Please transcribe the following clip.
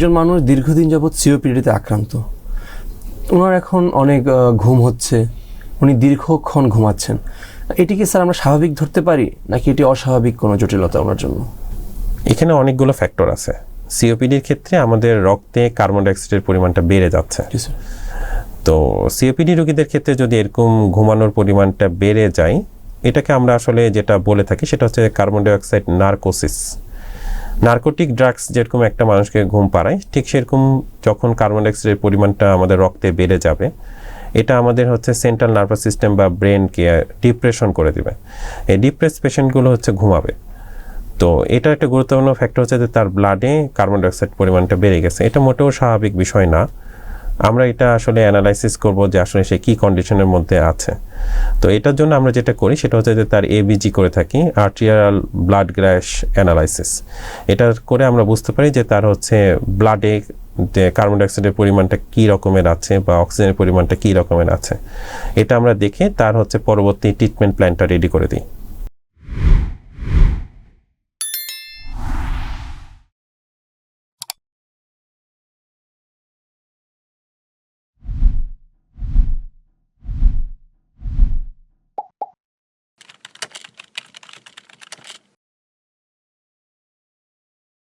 একজন মানুষ দীর্ঘদিন যাবৎ সিওপিডিতে আক্রান্ত। ওনার এখন অনেক ঘুম হচ্ছে। উনি দীর্ঘক্ষণ ঘুমাচ্ছেন। এটিকে স্যার আমরা স্বাভাবিক ধরতে পারি নাকি এটি অস্বাভাবিক কোনো জটিলতা ওনার জন্য? এখানে অনেকগুলো ফ্যাক্টর আছে। সিওপিডির ক্ষেত্রে আমাদের রক্তে কার্বন ডাইঅক্সাইডের পরিমাণটা বেড়ে যাচ্ছে। তো সিওপিডি রোগীদের ক্ষেত্রে যদি এরকম ঘুমানোর পরিমাণটা বেড়ে যায় এটাকে আমরা আসলে যেটা বলে থাকি সেটা হচ্ছে carbon dioxide narcosis narcotic drugs যেরকম একটা মানুষকে ঘুম পাড়ায়, ঠিক সেরকম যখন কার্বন ডাইঅক্সাইডের পরিমাণটা আমাদের রক্তে বেড়ে যাবে, এটা আমাদের হচ্ছে সেন্ট্রাল নার্ভাস সিস্টেম বা ব্রেনকে ডিপ্রেশন করে দেবে। এই ডিপ্রেস পেশেন্টগুলো হচ্ছে ঘুমাবে। তো এটা একটা গুরুত্বপূর্ণ ফ্যাক্টর হচ্ছে যে তার ব্লাডে কার্বন ডাইঅক্সাইড পরিমাণটা বেড়ে গেছে। এটা মোটেও স্বাভাবিক বিষয় না। আমরা এটা আসলে অ্যানালাইসিস করব যে আসলে সে কী কন্ডিশনের মধ্যে আছে। তো এটার জন্য আমরা যেটা করি সেটা হচ্ছে যে তার এবিজি করে থাকি আর্টিরিয়াল ব্লাড গ্র্যাশ অ্যানালাইসিস এটা করে আমরা বুঝতে পারি যে তার হচ্ছে ব্লাডে যে কার্বন ডাইঅক্সাইডের পরিমাণটা কী রকমের আছে বা অক্সিজেনের পরিমাণটা কী রকমের আছে। এটা আমরা দেখে তার হচ্ছে পরবর্তী ট্রিটমেন্ট প্ল্যানটা রেডি করে দিই।